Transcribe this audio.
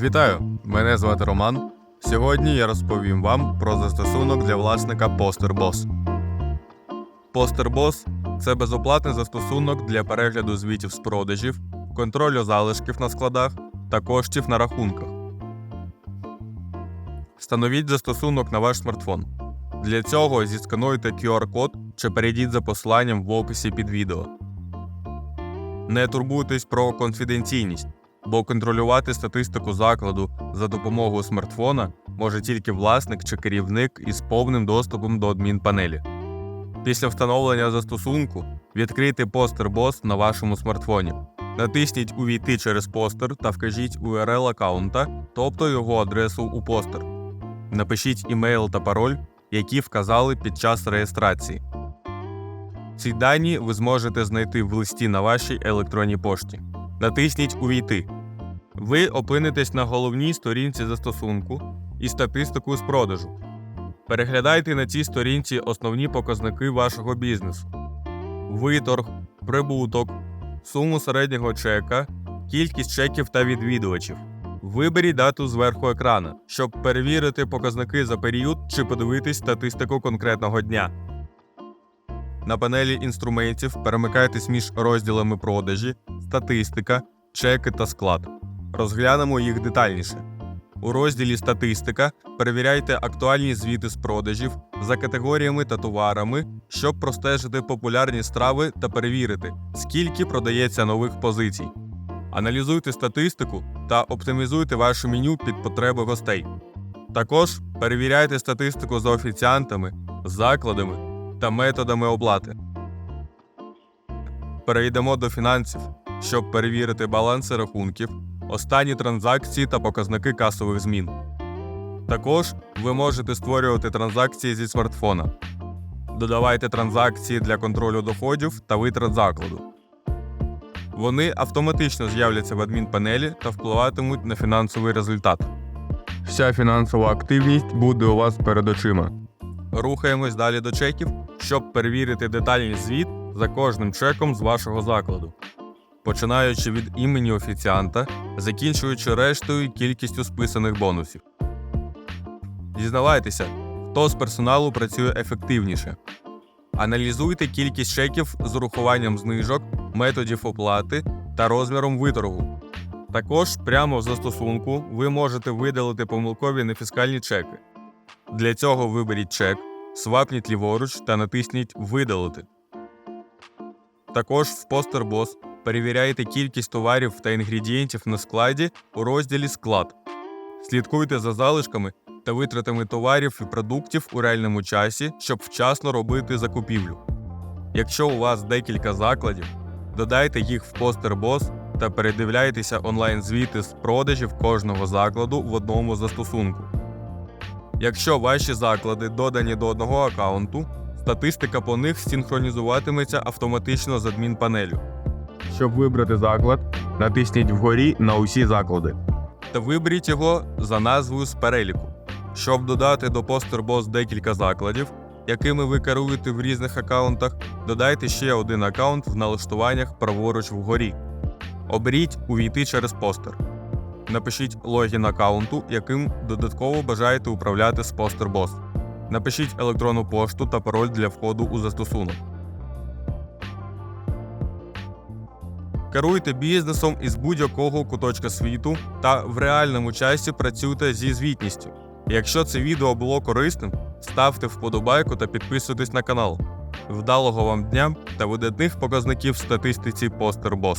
Вітаю! Мене звати Роман. Сьогодні я розповім вам про застосунок для власника PosterBoss. PosterBoss – це безоплатний застосунок для перегляду звітів з продажів, контролю залишків на складах та коштів на рахунках. Встановіть застосунок на ваш смартфон. Для цього зіскануйте QR-код чи перейдіть за посиланням в описі під відео. Не турбуйтесь про конфіденційність, бо контролювати статистику закладу за допомогою смартфона може тільки власник чи керівник із повним доступом до адмінпанелі. Після встановлення застосунку відкрийте постер BOSS на вашому смартфоні. Натисніть Увійти через постер та вкажіть URL аккаунта, тобто його адресу у постер. Напишіть імейл та пароль, які вказали під час реєстрації. Ці дані ви зможете знайти в листі на вашій електронній пошті. Натисніть Увійти. Ви опинитесь на головній сторінці застосунку і статистику з продажу. Переглядайте на цій сторінці основні показники вашого бізнесу: виторг, прибуток, суму середнього чека, кількість чеків та відвідувачів. Виберіть дату зверху екрана, щоб перевірити показники за період чи подивитись статистику конкретного дня. На панелі інструментів перемикайтесь між розділами продажі, статистика, чеки та склад. Розглянемо їх детальніше. У розділі Статистика перевіряйте актуальні звіти з продажів за категоріями та товарами, щоб простежити популярні страви та перевірити, скільки продається нових позицій. Аналізуйте статистику та оптимізуйте ваше меню під потреби гостей. Також перевіряйте статистику за офіціантами, закладами та методами оплати. Перейдемо до фінансів, щоб перевірити баланси рахунків, останні транзакції та показники касових змін. Також ви можете створювати транзакції зі смартфона. Додавайте транзакції для контролю доходів та витрат закладу. Вони автоматично з'являться в адмінпанелі та впливатимуть на фінансовий результат. Вся фінансова активність буде у вас перед очима. Рухаємось далі до чеків, щоб перевірити детальний звіт за кожним чеком з вашого закладу, починаючи від імені офіціанта, закінчуючи рештою кількістю списаних бонусів. Дізнавайтеся, хто з персоналу працює ефективніше. Аналізуйте кількість чеків з урахуванням знижок, методів оплати та розміром виторгу. Також прямо в застосунку ви можете видалити помилкові нефіскальні чеки. Для цього виберіть чек, свапніть ліворуч та натисніть Видалити. Також в PosterBoss перевіряйте кількість товарів та інгредієнтів на складі у розділі Склад. Слідкуйте за залишками та витратами товарів і продуктів у реальному часі, щоб вчасно робити закупівлю. Якщо у вас декілька закладів, додайте їх в PosterBoss та передивляйтеся онлайн-звіти з продажів кожного закладу в одному застосунку. Якщо ваші заклади додані до одного аккаунту, статистика по них синхронізуватиметься автоматично з адмінпанелю. Щоб вибрати заклад, натисніть вгорі на усі заклади. Та виберіть його за назвою з переліку. Щоб додати до PosterBoss декілька закладів, якими ви керуєте в різних аккаунтах, додайте ще один аккаунт в налаштуваннях праворуч вгорі. Оберіть Увійти через постер. Напишіть логін аккаунту, яким додатково бажаєте управляти з PosterBoss. Напишіть електронну пошту та пароль для входу у застосунок. Керуйте бізнесом із будь-якого куточка світу та в реальному часі працюйте зі звітністю. Якщо це відео було корисним, ставте вподобайку та підписуйтесь на канал. Вдалого вам дня та видатних показників в статистиці PosterBoss.